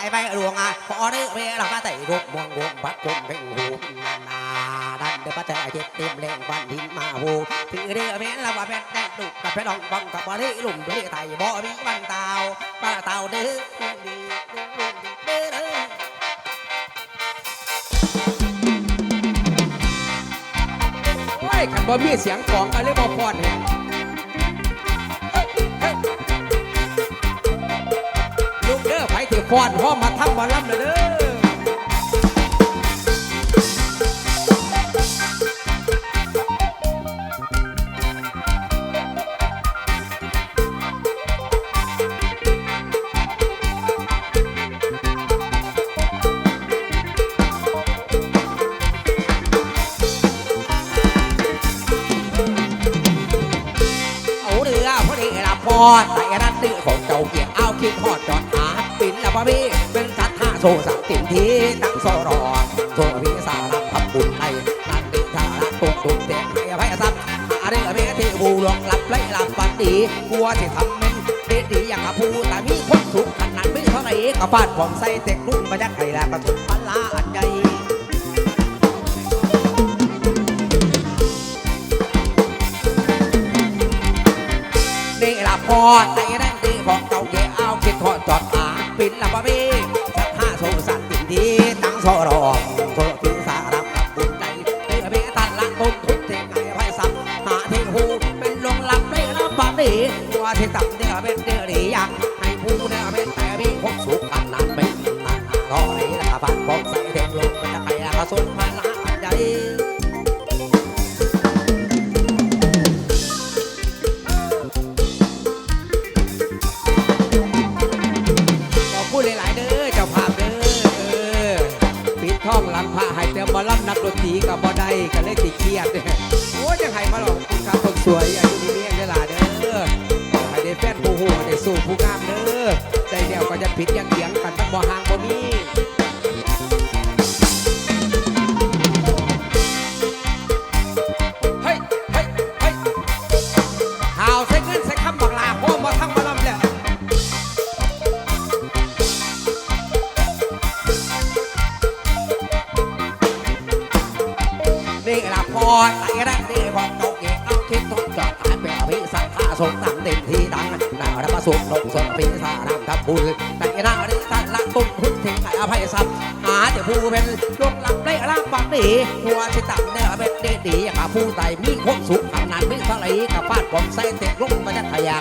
าเราก็ตายไปดวงอะขอเด้อเวลาก็ไต่รกมวงวงบัดจนเป็นหูนานาดันเด้อพระเจ้าเจ็ดเต็มแรงวันดินมาหูถือเด้อแม่นเราว่าเป็นแดดดุกับเป็นองบังกับบ่ได้ลุ่มด้วยไตบ่มีวันเตาป้าเตาเด้อลุงดีลุงลุงดีเด้อเด้อโอ้ยขันบ่มีเสียงของกันเลยบ่พอดแฮ ฟอนห้อมมาทำบ่ลำเลยเด้อเอาเรือพอดีละพอดแต่รันดื้อของเจ้าเกียร์เอาคิดทอดจอด สัตว์ท่าโซสักติ่มทีตั้งโซรอโซวิสารัทำบุญไทยนั่นดื้อท่ารักตุกตุกเตะให้อภัยซ้ำอาเรือเมที่บูหลงหลับไล่หลับฝันดีกลัวที่ทำเป็นเด็ดดีอย่างกับผู้แต่มีความสุขขนาดไม่เท่าไหร่ก็ฟาดผมใส่เต็กรุ่นมาจากไข่ละกระทุนพันลาอันใหญ่นี่ละพอ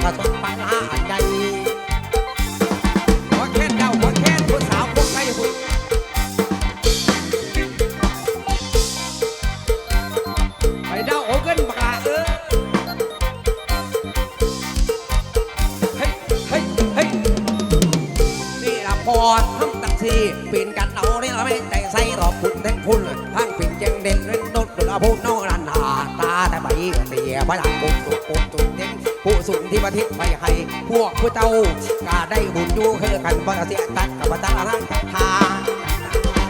มาจากขยะกระสนปัญ ที่ประทิศไปให้พวกผู้เจ้ากาได้บุญอยู่คือกันบ่เสียตัดกับบัตรร่างกับทา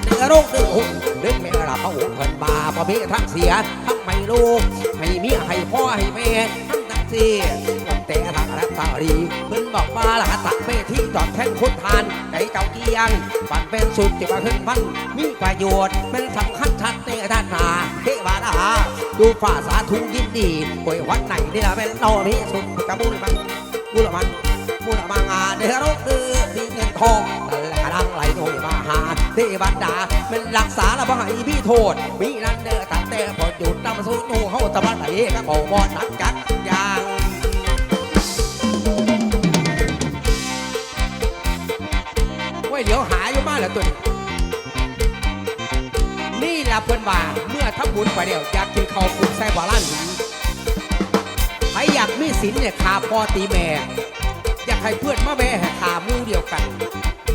เนื้อโรคเนื้อหุ่นเดืองแม่ละพระองค์เพิ่นบาพอมีทั้งเสียทั้งไม่ลูกให้เมียให้พ่อให้แม่ทั้งตักซีแต่ พิ่นบอกมาละตักเป้ที่จอดแท่งคุดทานใจเจ้าเกียงฝันเป็นสุขที่ว่าขึ้นพันมีประโยชน์เป็นสำคัญชัดในท่านนาเทวดาดูฝ่าสาธุยินดีป่วยวัดไหนนี่ละเป็นโนมีสุขกระบุญมันบุญมันบุญมังอาเดือดรกเดือมีเงินทองนั่นแหละกระดังไหลโอยมาหาเทวดาเป็นรักษาละบ่ให้พี่โทษ มีนั่นเด้อตั้งแต่พอหยุดนำสู้นูเฮาตะบันไหนก็ขอบ่นักจัก ว้เดี๋ยวหาอยู่บ้านแล้วตัวนี้นี่ละเพื่อนว่าเมื่อทับบุญไปเดียวอยากกินข้าวปลุกใส่บาลานหินใครอยากมีศีลเนี่ยขาพอตีแม่ อยากให้เพื่อนมาแม่ให้ขาหมูเดียวกัน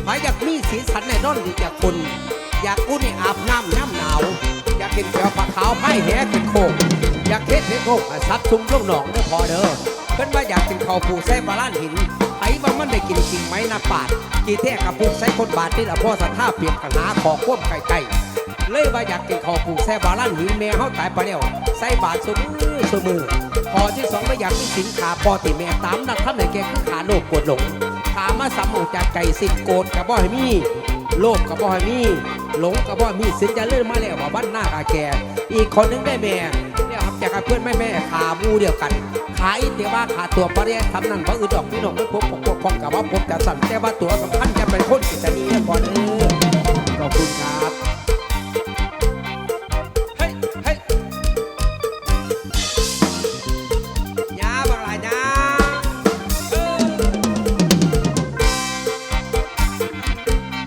ใครอยากมีศีลสันในนอนดีจากคน อยากกู้นี่อาบน้ำน้ำหนาวอยากกินแก้วผักขาวไผ่แหเป็นโคกอยากเฮ็ดเฮ็ดโคกซัดซุ่มลูกหนองเด้อพอเด้อเพิ่นว่าอยากกินข้าวปลูกใส่บาลานหิน ไอ้ว่ามันได้กินจริงไหมนะปาดกี่แท้กับปลูกใส่คนบาทนี่ละพ่อสัทธาเปลี่ยนกันหาขอควบไก่ไก่เลยว่าอยากกินข้าวปลูกแซ่บาลันหินแม่เฮาตายไปแล้วใส่บาตรสมือสมือพอที่สองไม่อยากมีสินขาพอติแม่ตามนักทำไหนแกคือขาโลภกดหลงขามาสำออกจากไก่สิโกดกับบ่ให้มีโลภกับบ่ให้มีหลงกับบ่ให้มีสินจะเลื่อนมาแล้วว่าบ้านหน้ากาแกอีกคนนึงได้แม่ จากกับเพื่อนแม่แม่ขามูเดียวกัน ขาอีเตียว่าขาตัวปรียทำนั่นเพราะอื่นดอกพี่น้องไม่พบปกปกพองกับว่าผมจะสั่นแต่ว่าตัวสำคัญจะเป็นคนกิจนีเนี่ก่อนเออขอบคุณครับเฮ้ยเฮ้ยยาบังหลายยาเออ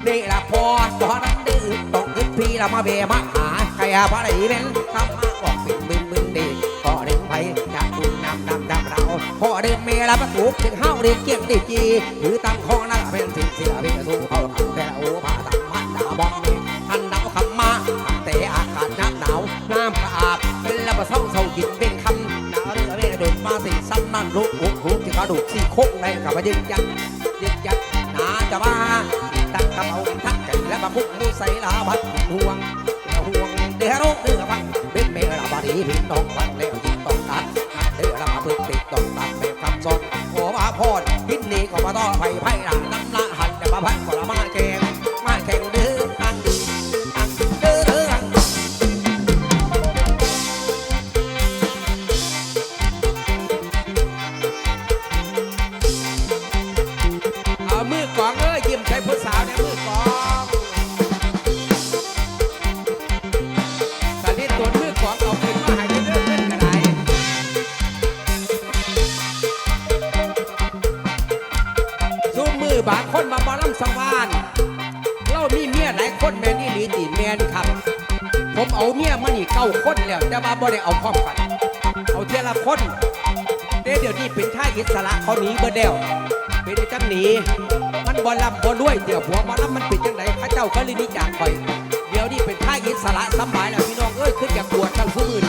นี่ละพอตอนนั้นดื้อต้องขึ้นพี่ละมาเบมาหา ใครหาพระไหนเป็นคำมาบอกเป็นบึนบึนดีก็ดึงไปจับคุณนำนำนำเราพอเดินเมละประตูถึงเฮาเรียกเกียงดีจีหรือตั้งคอนั่นเป็นสิ่งเสียเป็นสู้เขาขังแต่โอ้ผ้าตั้งมันดาบอกนี่ทันดาวคำมาแต่อากาศหนาวหนาวน้ำกระอาบเป็นละประเศร้าเศร้ากินเป็นคำดาวเรือเรือโดนมาสิซ้ำนั่นลุกหุกหุกที่กระดูกสี่โคกในกับมายึกยักยึกยักนาจะว่าตั้งกระเป๋าทักกันและมาพุ่งมูใส่ลาบัดห่วง โรคเดือดฟังเป็นเมลาบารีพี่น้องฟังแล้วยิ่งต้องการเดือดละมาพึ่งติดต้องตามแบบคำสอนขอมาพรพินนี้ก็มาต้อนไผ่ไผ่ คนแล้วแต่ว่าบ่ได้เอาพร้อมกัน เอาเทียละคนเดี๋ยวนี้เป็นท่าอิสระเขาหนีเบอร์เดวเป็นจังหนีมันบอลำบอด้วยเดี๋ยวผัวบอลำมันเป็นจังไหนข้าเจ้าก็เลยหนี่จากคอยเดี๋ยวนี้เป็นท่าอิสระสบายแล้วพี่น้องเอ้ยขึ้นจากปวชทั้งคืน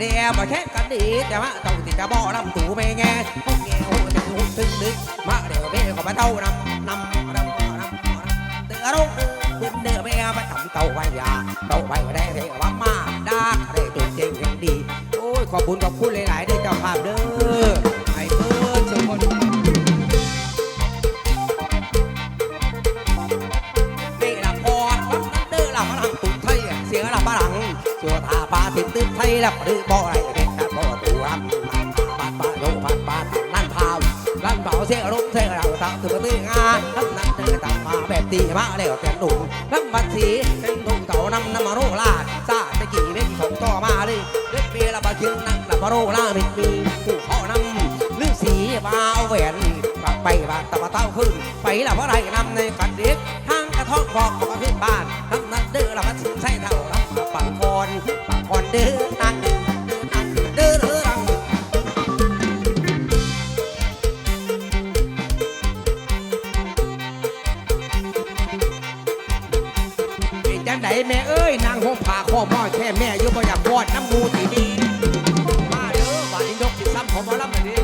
จำให้เด้อมาแข่งกันดีแต่ว่าต้องติดกระบอกน้ำตูไม่แง่ ละหรือบ่ไรเป็นการบ่ตูรำปาปาโยปาปานั่นพาวลั่นเบาเสียรุ่งเสียเราตาถือตื้องานทั้งนั้นเธอตามมาแบบตีมาแล้วแต่หนุ่มทั้งบัดสีเป็นทุ่งเต่านำนำมาโรลาดซาตะกี้เล่นของต่อมาเลยเล็กเมียละบาเชียงนั่งละมาโรลามิดมีผู้เขานำลือสีมาเอาแหวนกลับไปบ้านตะมาเต้าขึ้นไปละเพราะไรนำในกันเด็กทางกระท่อมบอกของขึ้นบ้านทั้งนั้นเด้อละมันใช่เท่ารับปังคอนปังคอนเด้อ ร้อแค่แม่อยู่บ่อยากวอดน้ำมูตีดีมาเด้อบาดนี้ยกสิซ้ำของหมอลำเลยดิ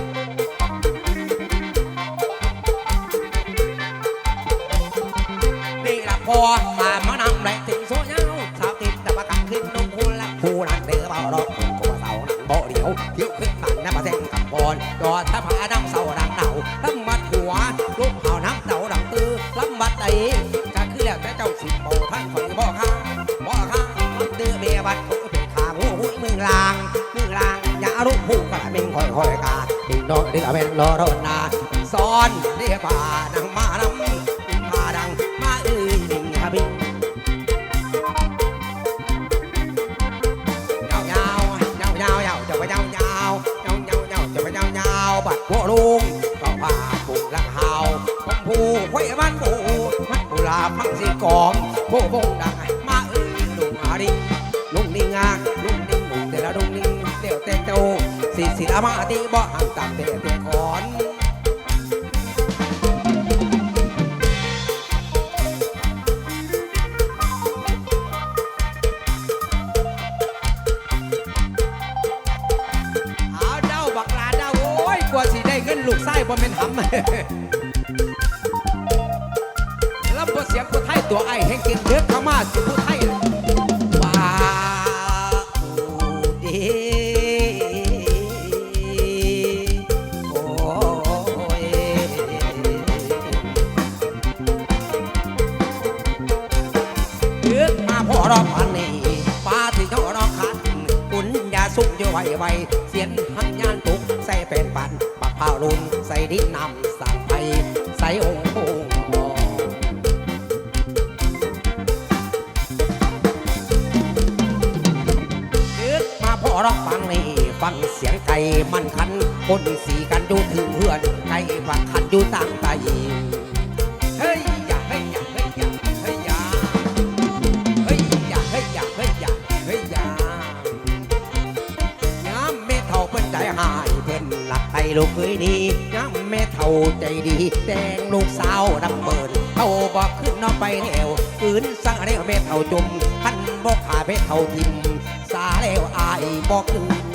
นี่ละพอมามานำแรถึงโซเยาสาวติดแต่ประกันขึ้นนงคุณละผู้นั้นเด้อเบาดอกคุณก็ว่าเสานังบ่เดียวที่ กาดิงโดดิกระเมงรอรนาซ้อนเรียกว่านังมานำมาดังมาเอ้ยดิ่งฮะบิยาวยาวยาวยาวยาวจะไปยาวยาวยาวยาวยาวจะไปยาวยาวบัดหัวลุงก็พาปุ่งลังหาผมผู้ไว้บ้านปูมันกุลาพังสีกอมผู้พงดัง สิละมาตีบ่ห่างตามเตะเตะขอนเอาเด้าบักลาเด้าโอ้ยกว่าสิได้เงินลูกไส้บ่แม่นหำ รอบอันนี้ป้าที่เขารอคัดกุนยาสุกอยู่ไวไวเสียนหันยานตุกใส่เป็นปันปักเผาลุนใส่ดินนำสั่งไปใส่องค์องค์นึกมาพอรอกฟังนี่ฟังเสียงไก่มันคันคนสีกันอยู่ถึงเพื่อนไก่ฟังคันอยู่ต่างไต ลูกเคยดีย้ำแม่เท่าใจดี แดงลูกสาวดำเบิดเท่าบอกขึ้นน้องไปแล้วคืนสั่งอะไรแม่เท่าจุ่มพันบอกขาแม่เท่าทิมสาแล้วอายบอกคืน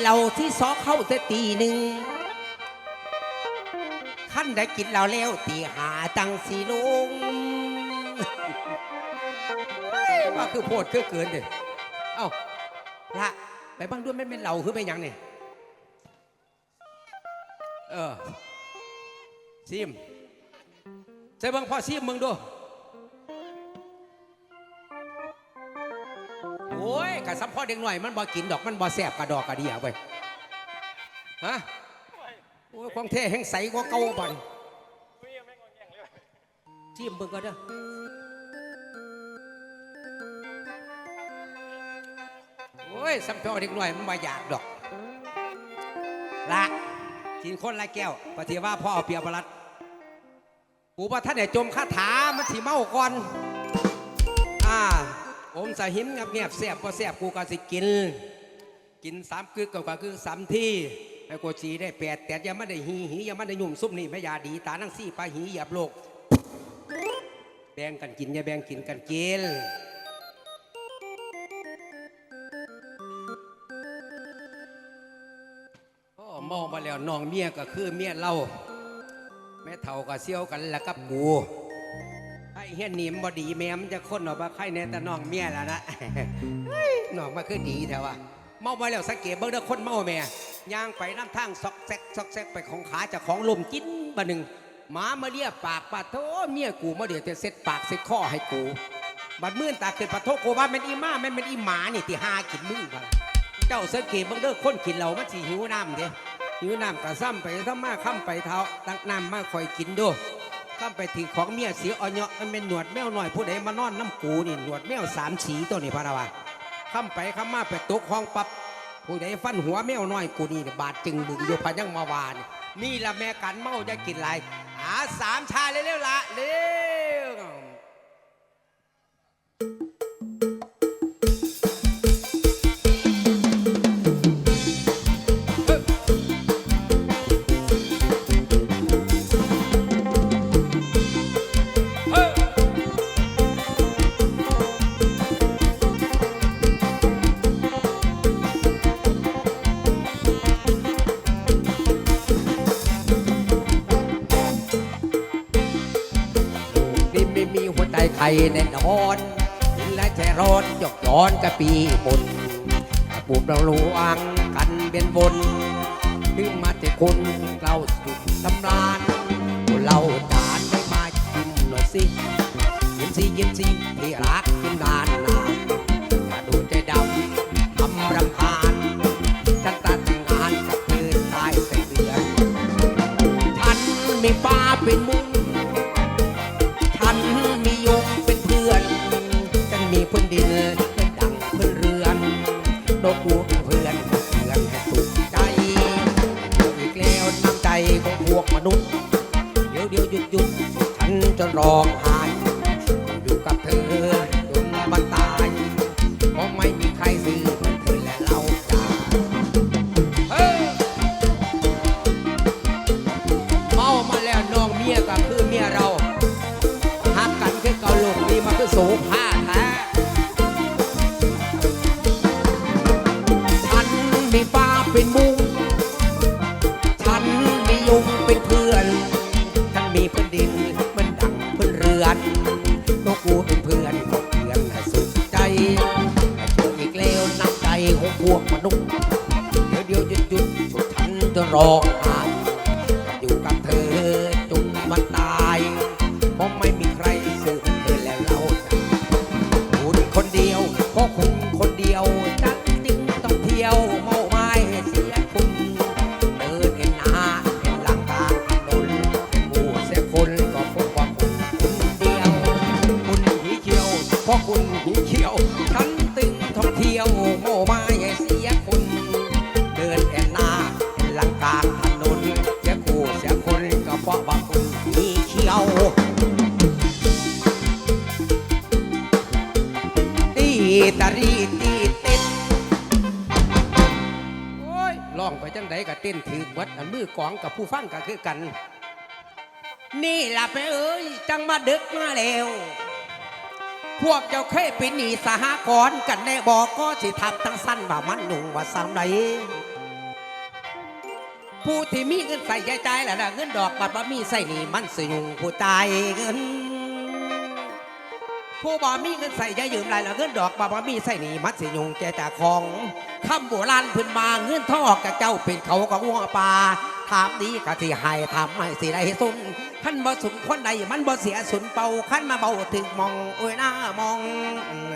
เหล้าที่ซอกเข้าแต่ตีหนึ่งขั้นได้กินเหล้าแล้วตีหาจังสีลงว่าคือโพดคือเกินเด้เอ้าละไปบ้างด้วยไม่เป็นเราคือไปยังเนี่ยเออซิมใส่เบังพ่อซิมมึงดู อ้ยกะซ้ำพ่อเด็กหน่อยมันบ่กินดอกมันบ่แสบกระดอกกระเดียไปฮะโอ้ยของเท่แห่งใสกว่าเก่าบ่นซิมมึงก็เด้อโอ้ยสัมพอเด็กหน่อยมันมาอยากดอกละกินคนละแก้วปฏิว่าพ่อเอาเปียบรัดกูว่าท่านเนี่ยจมคาถามันสีเมาก่อน อ่า อมสะหิมงับเงียบแสบก็แสบกูก็สิกิน กินสามกึกก็คือสามที่ไอ้กูจีได้แปดแต่ยังไม่ได้หีหียังไม่ได้ยุ่มซุปนี่ไม่ยาดีตานั่งซี่ปลาหีหยับโลก แบ่งกันกินอย่าแบ่งกินกันกินพ่อเมามาแล้วน้องเมียก็คือเมียเราแม่เฒ่าก็เซี่ยวกันแล้วกับกู เฮียหนีมบ่ดีแม่มันจะค้นออกมาใครแน่แต่น้องเมียแล้วนะเฮ้ยน้องมาคือดีแท้วะเมามาแล้วสังเกตเบิ่งเด้อคนเมาแม่ย่างไปน้ำทางซอกแซกซอกแซกไปของขาเจะของลมกินบะหนึ่งหมามาเลียปากปาโทเมียกูมาเดี๋ยวจะเซ็ตปากเซ็ตข้อให้กูบัดมื่นตาเกิดปะโทโกว่าแม่นอีมาแม่นเป็นอีหมานี่ที่หากินมึงบัดเจ้าสังเกตเบางเด้อคนกินเหล้ามันสิหิวน้ำเด้หิวน้ำกระซ้ำไปถ้ามาค้ำไปเท้าตักน้ำมาคอยกินดู ค้ำไปถึงของเมียเสียอเนาะมันเป็นหนวดแมวหน่อยผู้ใดมานอนน้ำกูนี่หนวดแมวสามสีตัวนี้พะนะวะค้ำไปข้ามาไปตกห้องปับผู้ใดฟันหัวแมวน้อยกูนี่บาดจึงบึงอยู่พยังมาวานนี่ละแม่กันเมาจะกินไรอาสามชาเร็วๆละเร็ว แน่นอนและใจร้อนหยอกย้อนกะปีบนปูบเราลวงกันเป็นบนถึงมาแต่คนเราสุดตำรานเราจานไม่มากินหน่อยสิยินสิยินสิที่รัก ฉันมียุงเป็นเพื่อนฉันมีพื้นดินมันดังพื้นเรือนกูเป็นเพื่อนก็เพื่อนให้สุดใจแต่เจออีกแล้วน้ำใจของพวกมนุษย์เดี๋ยวเดี๋ยวหยุดหยุดฉุดฉันจะรอ ก็เต้นถือเบิดอันมือกลองกับผู้ฟังก็คือกัน นี่ล่ะไปเอ้ยจังมาดึกมาแล้วพวกเจ้าเคยเป็นหนีสหกรณ์กันแน่บอกก็สิทำทั้งสั้นว่ามันหนุ่งว่าซ้ำใดผู้ที่มีเงินใส่ใจใจแหละนะเงินดอกบัตรว่ามีใส่หนีมันสิยุงผู้ตายเงิน ผู้บ่มีเงินใส่จะยืมไรละเงินดอกบ่มีใส่หนีมันสิยุงแกจากของคำโบราณพื้นมาเงินทอกกับเจ้าเป็นเขากับวัวปลาถามดีกะที่ให้ทำให้สิได้สุนขั้นบ่สุนคนใดมันบ่เสียสุนเป่าขั้นมาเบาถึงมองโอ้ยหน้ามอง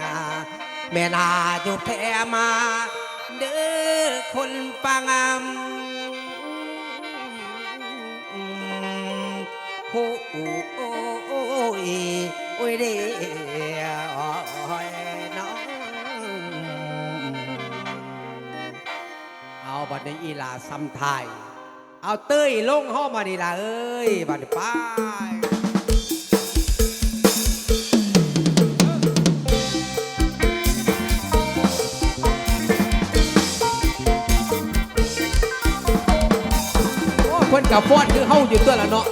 อ่าแม่นาจุดแท้มาเด้อคนฟังอำโอ้โอ้โอ้โอ้ยโอ้ยเอาบัดนี้อีลาซ้ำไทยเอาเต้ยลงห้องมาดีละเอ้ยบัดนี้ไปโอ้เพิ่นกับฟ้อนคือเฮาอยู่ตัวละเนาะ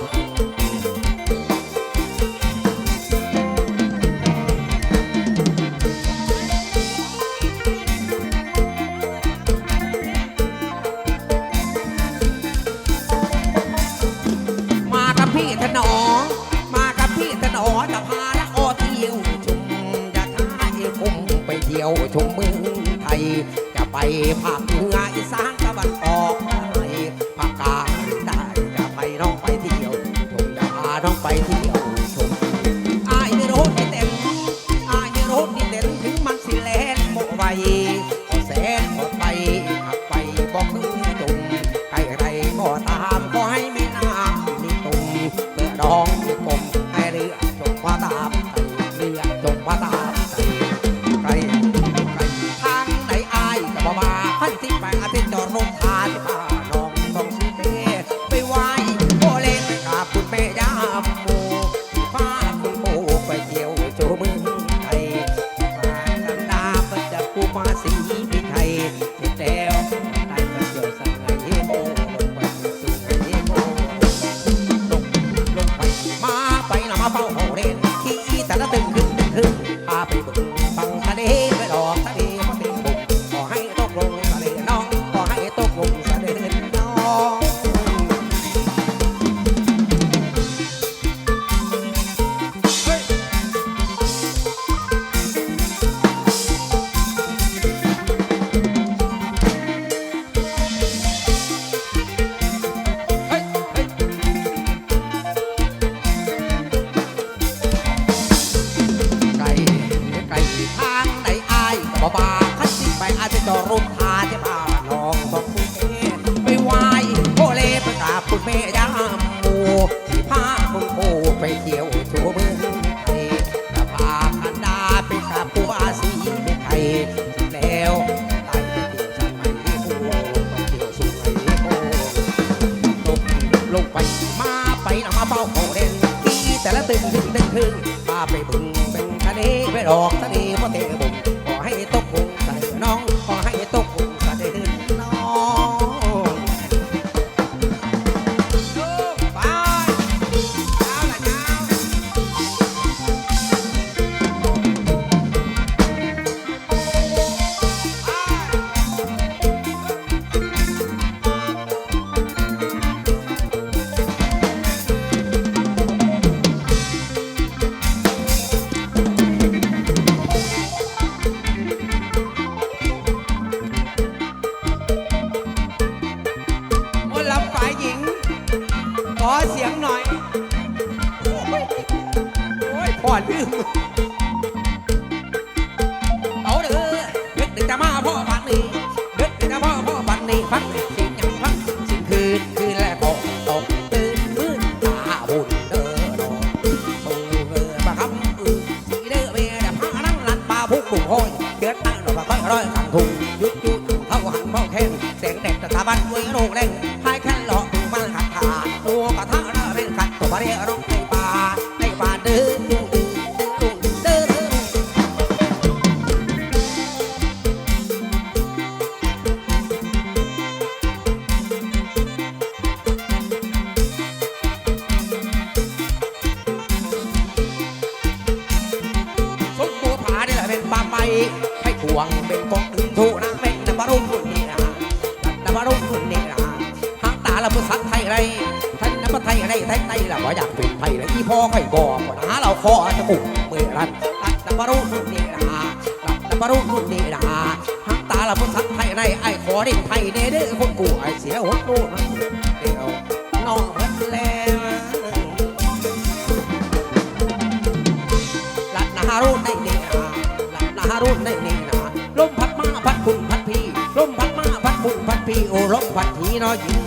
จะพาละโอเที่ยวชุมจะท้ายคุมไปเที่ยวชมเมืองไทย จะไปภาคเหนืออีสานตะวันออก อค่อยบอกว่าหาเราคอจะกุ่มเมื่อรันนบารุรุ่นนี่นะนบารุรุ่นนี่นะหางตาละภาษาไทยไรไอ้ขอเด่นไทยเด้อเด้อคนกูไอ้เสียหัวโน่นเดียวน้องเพิ่นแล้วลัดนารุ่นในนี่นาลัดนารุ่นในนี่นาลมพัดมาพัดคุณพัดพี่ลมพัดมาพัดคุณพัดพี่โอ้ลมพัดผีน้อยหญิง